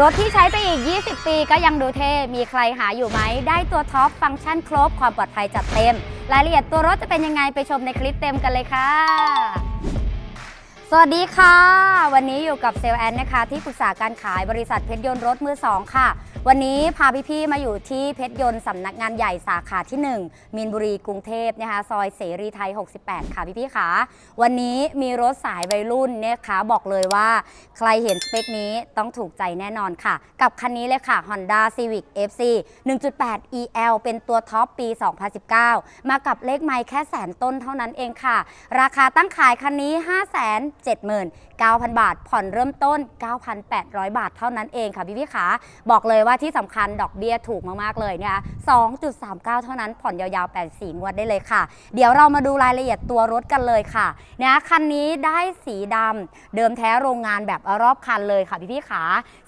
รถที่ใช้ไปอีก 20 ปีก็ยังดูเท่ มีใครหาอยู่ไหม ได้ตัวท็อป ฟังก์ชันครบ ความปลอดภัยจัดเต็ม รายละเอียดตัวรถจะเป็นยังไงไปชมในคลิปเต็มกันเลยค่ะ สวัสดีค่ะ วันนี้อยู่กับเซลแอนนะคะ ที่ปรึกษาการขายบริษัทเพชรยนต์รถมือ2ค่ะ วันนี้พาพี่ๆมาอยู่ที่เพชรยนต์สำนักงานใหญ่สาขาที่ 1 มีนบุรีกรุงเทพนะคะซอยเสรีไทย 68 ค่ะพี่ๆค่ะ วันนี้มีรถสายวัยรุ่นเนี่ยค่ะบอกเลยว่าใครเห็นสเปคนี้ต้องถูกใจแน่นอนค่ะ กับคันนี้เลยค่ะ Honda Civic FC 1.8 EL เป็นตัวท็อปปี 2019 มากับเลขไมล์แค่แสนต้นเท่านั้นเองค่ะ ราคาตั้งขายคันนี้79,000 บาท ผ่อนเริ่มต้น 9,800 บาทเท่านั้นเองค่ะพี่พี่ขาบอกเลยว่าที่สำคัญดอกเบี้ยถูกมากๆเลยเนี่ย2.39 เท่านั้นผ่อนยาวๆ 84 งวดได้เลยค่ะ เดี๋ยวเรามาดูรายละเอียดตัวรถกันเลยค่ะนะคันนี้ได้สีดำเดิมแท้โรงงานแบบรอบคันเลยค่ะพี่พี่ขา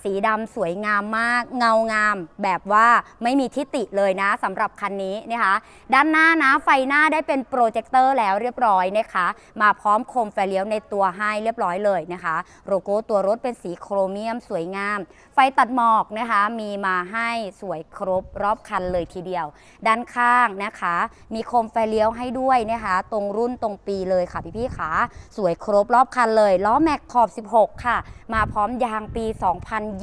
สีดำสวยงามมากเงางาม แบบว่าไม่มีทิฏฐิเลยนะสำหรับคันนี้นะคะด้านหน้านะไฟหน้าได้เป็นโปรเจคเตอร์แล้วเรียบร้อยนะคะ มาพร้อมโคมไฟเลี้ยวในตัวให้เรียบร้อยเลยนะคะ โลโก้ตัวรถเป็นสีโครเมียมสวยงาม ไฟตัดหมอกนะคะมีมาให้สวยครบรอบคันเลยทีเดียว ด้านข้างนะคะ มีโคมไฟเลี้ยวให้ด้วยนะคะ ตรงรุ่นตรงปีเลยค่ะพี่ๆขาสวยครบรอบคันเลยล้อแม็กขอบ 16 ค่ะ มาพร้อมยางปี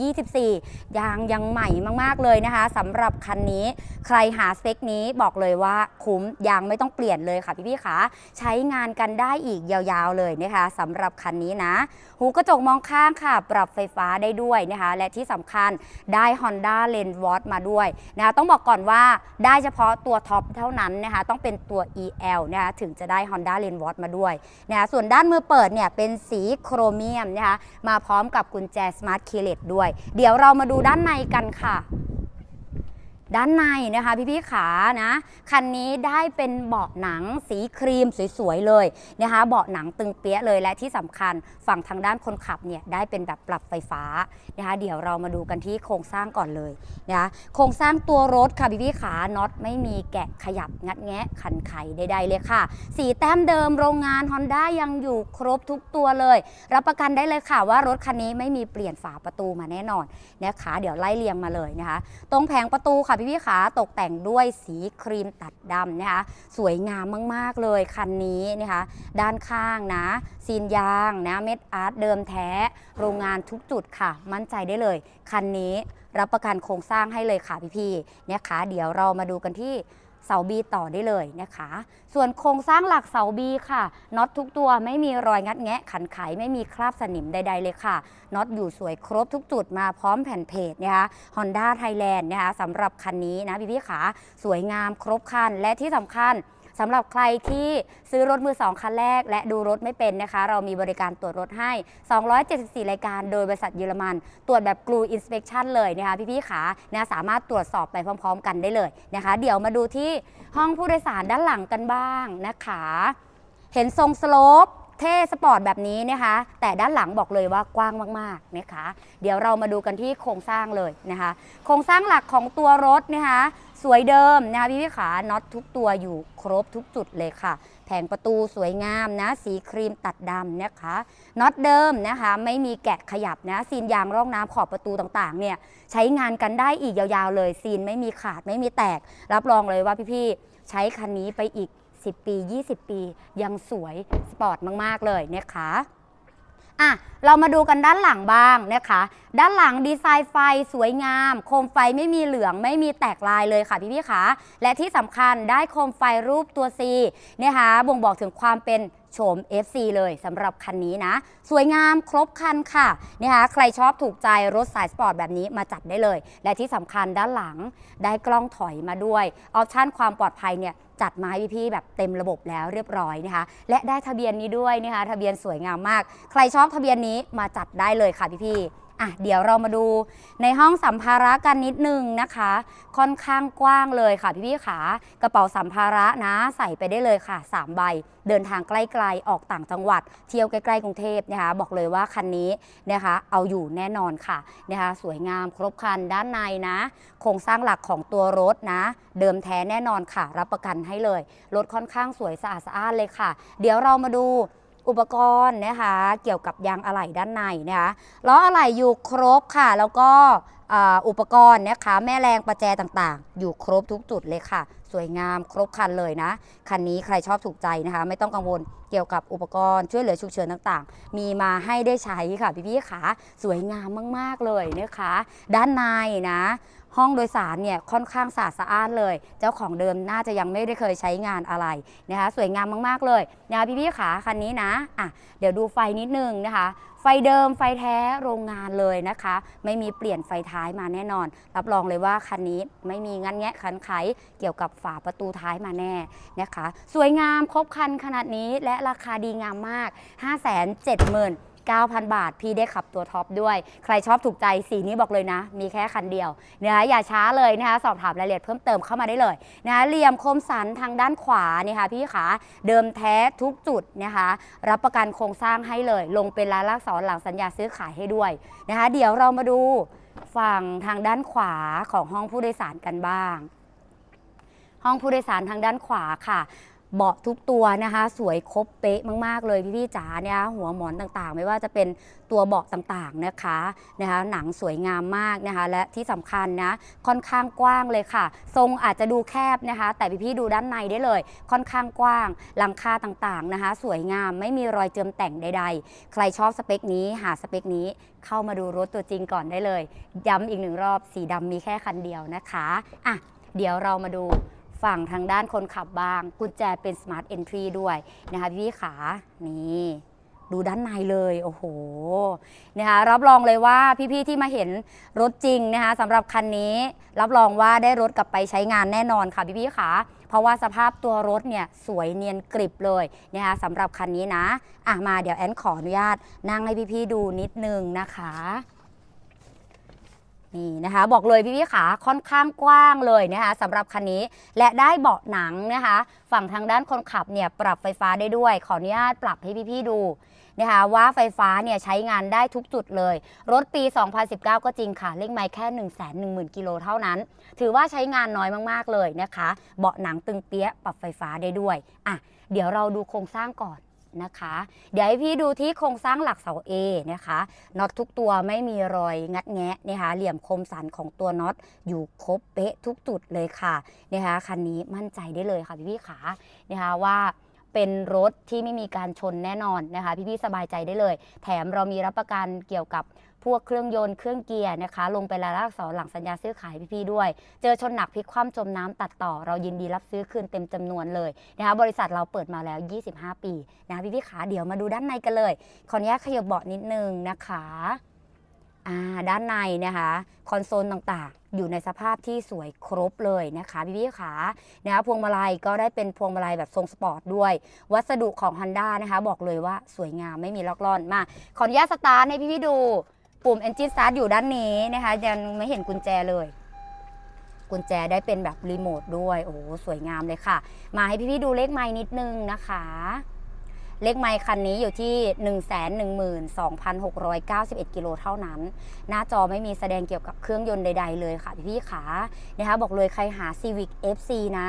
2024 ยางยังใหม่มาก ๆ เลยนะคะสำหรับคันนี้ใครหาสเปคนี้บอกเลยว่าคุ้มยางไม่ต้องเปลี่ยนเลยค่ะพี่ๆขาใช้งานกันได้อีกยาวๆเลยนะคะสำหรับับคันนี้นะ หูกระจกมองข้างค่ะ ปรับไฟฟ้าได้ด้วยนะคะและที่สำคัญได้ Honda Lens w a t มาด้วยนะคะต้องบอกก่อนว่าได้เฉพาะตัวท็อปเท่านั้นนะคะต้องเป็นตัว EL นะคะถึงจะได้ Honda Lens w a t มาด้วยนะคะส่วนด้านมือเปิดเนี่ยเป็นสีโครเมียมนะคะมาพร้อมกับกุญแจ Smart Keyless ด้วย เดี๋ยวเรามาดูด้านในกันค่ะ ด้านในนะคะพี่ๆขานะคันนี้ได้เป็นเบาะหนังสีครีมสวยๆเลยนะคะเบาะหนังตึงเปี้ยเลยและที่สำคัญฝั่งทางด้านคนขับเนี่ยได้เป็นแบบปรับไฟฟ้านะคะเดี๋ยวเรามาดูกันที่โครงสร้างก่อนเลยนะคะโครงสร้างตัวรถค่ะพี่ๆขาน็อตไม่มีแกะขยับงัดแงะขันไขใดๆเลยค่ะ สีแต้มเดิมโรงงาน Honda ยังอยู่ครบทุกตัวเลย รับประกันได้เลยค่ะว่ารถคันนี้ไม่มีเปลี่ยนฝาประตูมาแน่นอนนะคะเดี๋ยวไล่เรียงมาเลยนะคะตรงแผงประตูค่ะพี่พี่ๆขาตกแต่งด้วยสีครีมตัดดำนะคะสวยงามมากๆเลยคันนี้นะคะด้านข้างนะซีนยางนะเม็ดอาร์ตเดิมแท้ โรงงานทุกจุดค่ะ มั่นใจได้เลย คันนี้รับประกันโครงสร้างให้เลยค่ะพี่ๆนะคะเดี๋ยวเรามาดูกันที่ เสาบีต่อได้เลยนะคะ ส่วนโครงสร้างหลักเสาบีค่ะน็อตทุกตัวไม่มีรอยงัดแงะขันไขไม่มีคราบสนิมใด ๆ เลยค่ะน็อตอยู่สวยครบทุกจุดมาพร้อมแผ่นเพจนะคะฮอนด้าไทยแลนด์นะคะสำหรับคันนี้นะพี่พี่ๆขาสวยงามครบคันและที่สำคัญ สำหรับใครที่ซื้อรถมือ 2 คันแรก และดูรถไม่เป็นนะคะ เรามีบริการตรวจรถให้ 274 รายการ โดยบริษัทเยอรมัน ตรวจแบบ Glue Inspection เลยนะคะพี่พี่ๆขานะสามารถตรวจสอบไปพร้อม ๆ กันได้เลยนะคะ เดี๋ยวมาดูที่ห้องผู้โดยสารด้านหลังกันบ้างนะคะ เห็นทรงสโลปเท่สปอร์ตแบบนี้นะคะ แต่ด้านหลังบอกเลยว่ากว้างมากๆนะคะ เดี๋ยวเรามาดูกันที่โครงสร้างเลยนะคะ โครงสร้างหลักของตัวรถนะคะ สวยเดิมนะคะพี่พี่ขาน็อตทุกตัวอยู่ครบทุกจุดเลยค่ะ แผงประตูสวยงามนะ สีครีมตัดดำนะคะน็อตเดิมนะคะ ไม่มีแกะขยับนะซีนยางร่องน้ำขอบประตูต่างๆ เนี่ยใช้งานกันได้อีกยาวๆเลยซีนไม่มีขาดไม่มีแตก รับรองเลยว่าพี่ๆใช้คันนี้ไปอีก 10 ปี 20 ปี ยังสวยสปอร์ตมากๆเลยนะคะ อะเรามาดูกันด้านหลังบ้างนะคะ ด้านหลังดีไซน์ไฟสวยงาม โคมไฟไม่มีเหลืองไม่มีแตกลายเลยค่ะพี่พี่ๆคะและที่สำคัญได้โคมไฟรูปตัว C นะคะบ่งบอกถึงความเป็น โฉม FC เลยสำหรับคันนี้นะ สวยงามครบคันค่ะนะคะใครชอบถูกใจรถสายสปอร์ตแบบนี้มาจัดได้เลย และที่สำคัญด้านหลังได้กล้องถอยมาด้วยออปชั่นความปลอดภัยเนี่ยจัดมาให้พี่ๆแบบเต็มระบบแล้วเรียบร้อยนะคะ และได้ทะเบียนนี้ด้วยนะคะทะเบียนสวยงามมาก ใครชอบทะเบียนนี้มาจัดได้เลยค่ะพี่ๆ อะเดี๋ยวเรามาดูในห้องสัมภาระกันนิดนึงนะคะ ค่อนข้างกว้างเลยค่ะพี่ๆขากระเป๋าสัมภาระนะใส่ไปได้เลยค่ะ 3 ใบ เดินทางใกล้ๆออกต่างจังหวัด เที่ยวใกล้ๆกรุงเทพนะคะ บอกเลยว่าคันนี้นะคะ เอาอยู่แน่นอนค่ะนะคะ สวยงามครบครันด้านในนะ โครงสร้างหลักของตัวรถนะ เดิมแท้แน่นอนค่ะ รับประกันให้เลยรถค่อนข้างสวยสะอาดสะอ้านเลยค่ะ เดี๋ยวเรามาดู อุปกรณ์นะคะ เกี่ยวกับยางอะไหล่ด้านในนะคะล้ออะไหล่อยู่ครบค่ะ แล้วก็อุปกรณ์นะคะ แม่แรงประแจต่างๆ อยู่ครบทุกจุดเลยค่ะ สวยงามครบคันเลยนะ คันนี้ใครชอบถูกใจนะคะ ไม่ต้องกังวลเกี่ยวกับอุปกรณ์ช่วยเหลือฉุกเฉินต่างๆ มีมาให้ได้ใช้ค่ะพี่ๆขาสวยงามมากๆเลยนะคะ ด้านในนะ ห้องโดยสารเนี่ยค่อนข้างสะอาดสะอ้านเลย เจ้าของเดิมน่าจะยังไม่ได้เคยใช้งานอะไรนะคะสวยงามมากๆเลยนะคะพี่ๆขาคันนี้นะอะเดี๋ยวดูไฟนิดนึงนะคะไฟเดิมไฟแท้โรงงานเลยนะคะ ไม่มีเปลี่ยนไฟท้ายมาแน่นอน รับรองเลยว่าคันนี้ไม่มีงันแงะขันไขเกี่ยวกับฝาประตูท้ายมาแน่นะคะ สวยงามครบคันขนาดนี้และราคาดีงามมาก 579,000 9,000 บาท พี่ได้ขับตัวท็อปด้วย ใครชอบถูกใจสีนี้บอกเลยนะ มีแค่คันเดียวนะคะอย่าช้าเลยนะคะสอบถามรายละเอียดเพิ่มเติมเข้ามาได้เลยนะคะเหลี่ยมคมสันทางด้านขวานี่ค่ะพี่ขาเดิมแท้ทุกจุดนะคะรับประกันโครงสร้างให้เลย ลงเป็นรายลักษณ์อักษรหลังสัญญาซื้อขายให้ด้วยนะคะเดี๋ยวเรามาดูฝั่งทางด้านขวาของห้องผู้โดยสารกันบ้าง ห้องผู้โดยสารทางด้านขวาค่ะ เบาะทุกตัวนะคะ สวยครบเป๊ะมาก ๆ เลยพี่ๆจ๋าเนี่ยหัวหมอนต่างๆ ไม่ว่าจะเป็นตัวเบาะต่างๆนะคะนะคะ หนังสวยงามมากนะคะ และที่สำคัญนะค่อนข้างกว้างเลยค่ะ ทรงอาจจะดูแคบนะคะ แต่พี่ๆดูด้านในได้เลย ค่อนข้างกว้างหลังคาต่างๆนะคะ สวยงามไม่มีรอยเจิมแต่งใด ๆ ใครชอบสเปคนี้หาสเปคนี้เข้ามาดูรถตัวจริงก่อนได้เลยย้ำอีกหนึ่งรอบสีดำมีแค่คันเดียวนะคะอะเดี๋ยวเรามาดู ฝั่งทางด้านคนขับบ้าง กุญแจเป็น Smart Entry ด้วยนะคะพี่ขา นี่ดูด้านในเลยโอ้โหนะคะรับรองเลยว่าพี่ๆที่มาเห็นรถจริงนะคะสำหรับคันนี้ รับรองว่าได้รถกลับไปใช้งานแน่นอนค่ะพี่ๆขาเพราะว่าสภาพตัวรถเนี่ยสวยเนียนกริบเลยนะคะสำหรับคันนี้นะอะมาเดี๋ยวแอนขออนุญาตนั่งให้พี่ๆดูนิดนึงนะคะ นี่นะคะ บอกเลยพี่พี่ๆขาค่อนข้างกว้างเลยนะคะสำหรับคันนี้และได้เบาะหนังนะคะ ฝั่งทางด้านคนขับเนี่ยปรับไฟฟ้าได้ด้วย ขออนุญาตปรับให้พี่ๆดูนะคะว่าไฟฟ้าเนี่ยใช้งานได้ทุกจุดเลย รถปี 2019 ก็จริงค่ะเลขไมล์แค่ 1 1 0 0 0กิโลเท่านั้น ถือว่าใช้งานน้อยมาก ๆ เลยนะคะ เบาะหนังตึงเปี้ยะปรับไฟฟ้าได้ด้วยอะเดี๋ยวเราดูโครงสร้างก่อน นะคะ เดี๋ยวให้พี่ดูที่โครงสร้างหลักเสา A นะคะน็อตทุกตัวไม่มีรอยงัดแงะนะคะเหลี่ยมคมสันของตัวน็อตอยู่ครบเป๊ะทุกจุดเลยค่ะนะคะคันนี้มั่นใจได้เลยค่ะพี่พี่ๆขานะคะว่า เป็นรถที่ไม่มีการชนแน่นอนนะคะพี่พี่ๆสบายใจได้เลย แถมเรามีรับประกันเกี่ยวกับพวกเครื่องยนต์เครื่องเกียร์นะคะ ลงไปรายลักษณ์อักษรหลังสัญญาซื้อขายพี่ๆด้วย เจอชนหนักพลิกคว่ำจมน้ำตัดต่อ เรายินดีรับซื้อคืนเต็มจำนวนเลยนะคะบริษัทเราเปิดมาแล้ว 25 ปีนะพี่พี่ๆขาเดี๋ยวมาดูด้านในกันเลยขออนุญาตขยับเบาะนิดนึงนะคะ ด้านในนะคะคอนโซลต่างๆ อยู่ในสภาพที่สวยครบเลยนะคะพี่พี่ๆขานะคะพวงมาลัยก็ได้เป็นพวงมาลัยแบบทรงสปอร์ตด้วย วัสดุของ Honda นะคะบอกเลยว่าสวยงามไม่มีล็อกล่อนมา ขออนุญาตสตาร์ทให้พี่ๆดู ปุ่ม Engine Start อยู่ด้านนี้นะคะยังไม่เห็นกุญแจเลยกุญแจได้เป็นแบบรีโมทด้วย โอ้สวยงามเลยค่ะ มาให้พี่ๆดูเลขไม้นิดนึงนะคะ เลขไมค์คันนี้อยู่ที่ 112,691 กิโลเท่านั้น หน้าจอไม่มีแสดงเกี่ยวกับเครื่องยนต์ใด ๆ เลยค่ะพี่ๆขานะคะบอกเลยใครหา Civic FC นะ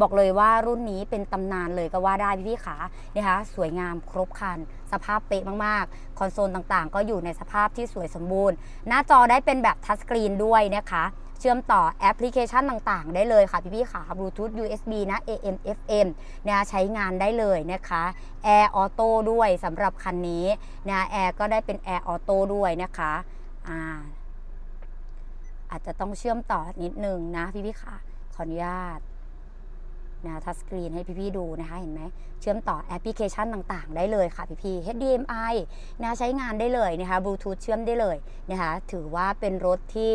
บอกเลยว่ารุ่นนี้เป็นตำนานเลยก็ว่าได้พี่ๆขานะคะสวยงามครบคัน สภาพเป๊ะมากๆ คอนโซลต่างๆ ก็อยู่ในสภาพที่สวยสมบูรณ์ หน้าจอได้เป็นแบบทัชสกรีนด้วยนะคะ เชื่อมต่อแอปพลิเคชันต่างๆ ได้เลยค่ะพี่ๆขา Bluetooth USB นะ AM FM นะใช้งานได้เลยนะคะ Air Auto ด้วยสำหรับคันนี้นะแอร์ก็ได้เป็น Air Auto ด้วยนะคะอ่าอาจจะต้องเชื่อมต่อนิดนึงนะพี่ๆขาขออนุญาตนะทัชสกรีนให้พี่ๆดูนะคะ เห็นไหมเชื่อมต่อแอปพลิเคชันต่างๆ ได้เลยค่ะพี่ๆ HDMI นะใช้งานได้เลยนะคะบลูทูธเชื่อมได้เลยนะคะถือว่าเป็นรถที่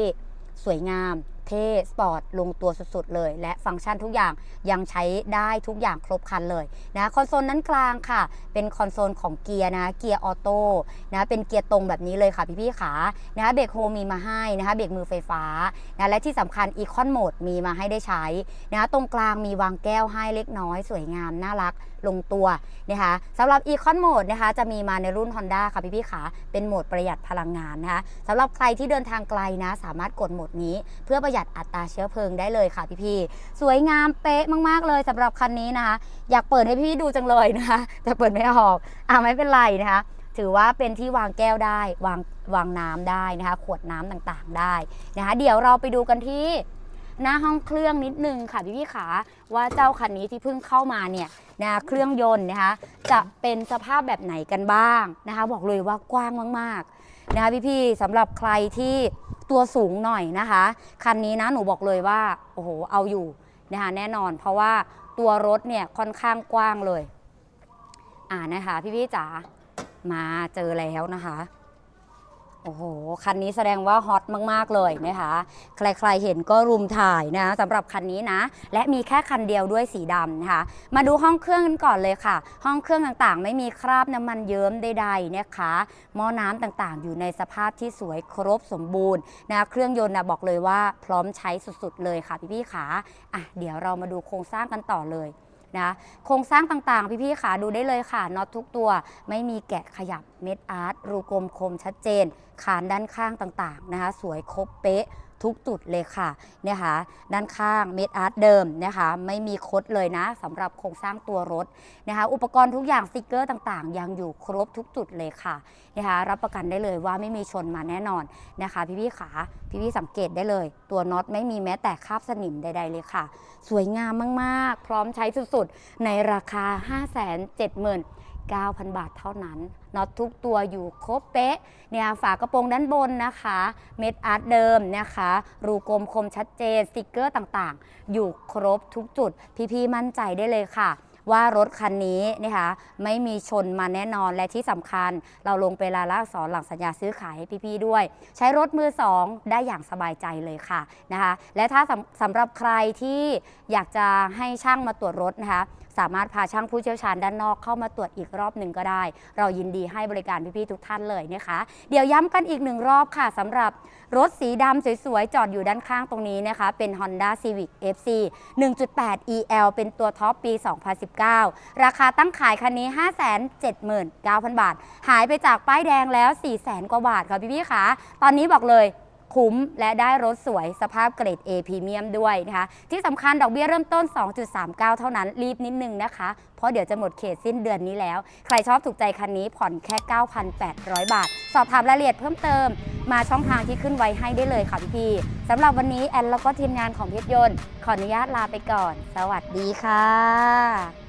สวยงามเท่สปอร์ตลงตัวสุดๆ เลย และฟังก์ชันทุกอย่างยังใช้ได้ทุกอย่างครบครันเลยนะคอนโซลนั้นกลางค่ะ เป็นคอนโซลของเกียร์นะเกียร์ออโต้นะเป็นเกียร์ตรงแบบนี้เลยค่ะพี่ๆขานะเบรกโฮมีมาให้นะคะเบรกมือไฟฟ้านะและที่สำคัญอีคอนโหมดมีมาให้ได้ใช้นะตรงกลางมีวางแก้วให้เล็กน้อยสวยงามน่ารักลงตัวนะคะสำหรับ Econ Mode นะคะจะมีมาในรุ่น Honda ค่ะพี่ๆขาเป็นโหมดประหยัดพลังงานนะคะสำหรับใครที่เดินทางไกลนะสามารถกดโหมดนี้เพื่อประประหยัดอัตราเชื้อเพลิงได้เลยค่ะพี่ๆสวยงามเป๊ะมากๆเลยสำหรับคันนี้นะคะ อยากเปิดให้พี่ดูจังเลยนะคะ แต่เปิดไม่ออกอ่าไม่เป็นไรนะคะ ถือว่าเป็นที่วางแก้วได้วางวางน้ำได้นะคะ ขวดน้ำต่างๆได้นะคะ เดี๋ยวเราไปดูกันที่หน้าห้องเครื่องนิดนึงค่ะพี่พี่ๆขาว่าเจ้าคันนี้ที่เพิ่งเข้ามาเนี่ยนะเครื่องยนต์นะคะจะเป็นสภาพแบบไหนกันบ้างนะคะ บอกเลยว่ากว้างมากๆนะคะพี่พี่ๆสำหรับใครที่ ตัวสูงหน่อยนะคะ คันนี้นะหนูบอกเลยว่าโอ้โหเอาอยู่นะคะแน่นอน เพราะว่าตัวรถเนี่ยค่อนข้างกว้างเลย อ่านะคะ พี่พี่จ๋ามาเจอแล้วนะคะ โอ้โห คันนี้แสดงว่าฮอตมาก ๆ เลยนะคะ ใครๆ เห็นก็รุมถ่ายนะสำหรับคันนี้นะ และมีแค่คันเดียวด้วยสีดำนะคะ มาดูห้องเครื่องกันก่อนเลยค่ะ ห้องเครื่องต่างๆ ไม่มีคราบน้ำมันเยิ้มใดๆนะคะหม้อน้ำต่างๆ อยู่ในสภาพที่สวยครบสมบูรณ์นะเครื่องยนต์นะบอกเลยว่าพร้อมใช้สุดๆ เลยค่ะพี่ๆขาอะเดี๋ยวเรามาดูโครงสร้างกันต่อเลย นะโครงสร้างต่างๆ พี่ๆขาดูได้เลยค่ะน็อตทุกตัว ไม่มีแกะขยับเม็ดอาร์ตรูกลมคมชัดเจน ขานด้านข้างต่างๆนะคะ สวยครบเป๊ะ ทุกจุดเลยค่ะนี่ยค่ะด้านข้างเมดอาร์ตเดิมนะคะไม่มีคดเลยนะสำหรับโครงสร้างตัวรถนะคะอุปกรณ์ทุกอย่างสติกเกอร์ต่างๆ ยังอยู่ครบทุกจุดเลยค่ะนะคะรับประกันได้เลยว่าไม่มีชนมาแน่นอนนะคะ พี่ๆขาพี่ๆสังเกตได้เลย ตัวน็อตไม่มีแม้แต่คราบสนิมใดๆเลยค่ะ สวยงามมากๆ พร้อมใช้สุดๆ ในราคา 9,000 บาทเท่านั้นน็อตทุกตัวอยู่ครบเป๊ะเนี่ยฝากระโปรงด้านบนนะคะ เม็ดอาร์ตเดิมนะคะ รูกลมคมชัดเจนสติกเกอร์ต่างๆ อยู่ครบทุกจุด พี่ๆมั่นใจได้เลยค่ะ ว่ารถคันนี้นะคะไม่มีชนมาแน่นอนและที่สำคัญ เราลงไปลาลักษณ์อักษรหลังสัญญาซื้อขายให้พี่ๆด้วย ใช้รถมือสองได้อย่างสบายใจเลยค่ะนะคะ และถ้าสำสำหรับใครที่อยากจะให้ช่างมาตรวจรถนะคะสามารถพาช่างผู้เชี่ยวชาญด้านนอกเข้ามาตรวจอีกรอบหนึ่งก็ได้ เรายินดีให้บริการพี่ๆทุกท่านเลยนะคะ เดี๋ยวย้ำกันอีกหนึ่งรอบค่ะสำหรับรถสีดำสวยๆ จอดอยู่ด้านข้างตรงนี้นะคะ เป็น Honda Civic FC 1.8 EL เป็นตัวท็อปปี 2019 ราคาตั้งขายคันนี้ 579,000 บาท หายไปจากป้ายแดงแล้ว 400,000 กว่าบาทค่ะพี่ๆค่ะ ตอนนี้บอกเลย คุ้มและได้รถสวยสภาพเกรด A พรีเมียมด้วยนะคะ ที่สำคัญดอกเบี้ยเริ่มต้น 2.39 เท่านั้นรีบนิดนึงนะคะ เพราะเดี๋ยวจะหมดเขตสิ้นเดือนนี้แล้ว ใครชอบถูกใจคันนี้ผ่อนแค่ 9,800 บาท สอบถามรายละเอียดเพิ่มเติม มาช่องทางที่ขึ้นไว้ให้ได้เลยค่ะพี่สำหรับวันนี้แอนแล้วก็ทีมงานของเพชรยนต์ขออนุญาตลาไปก่อน สวัสดีค่ะ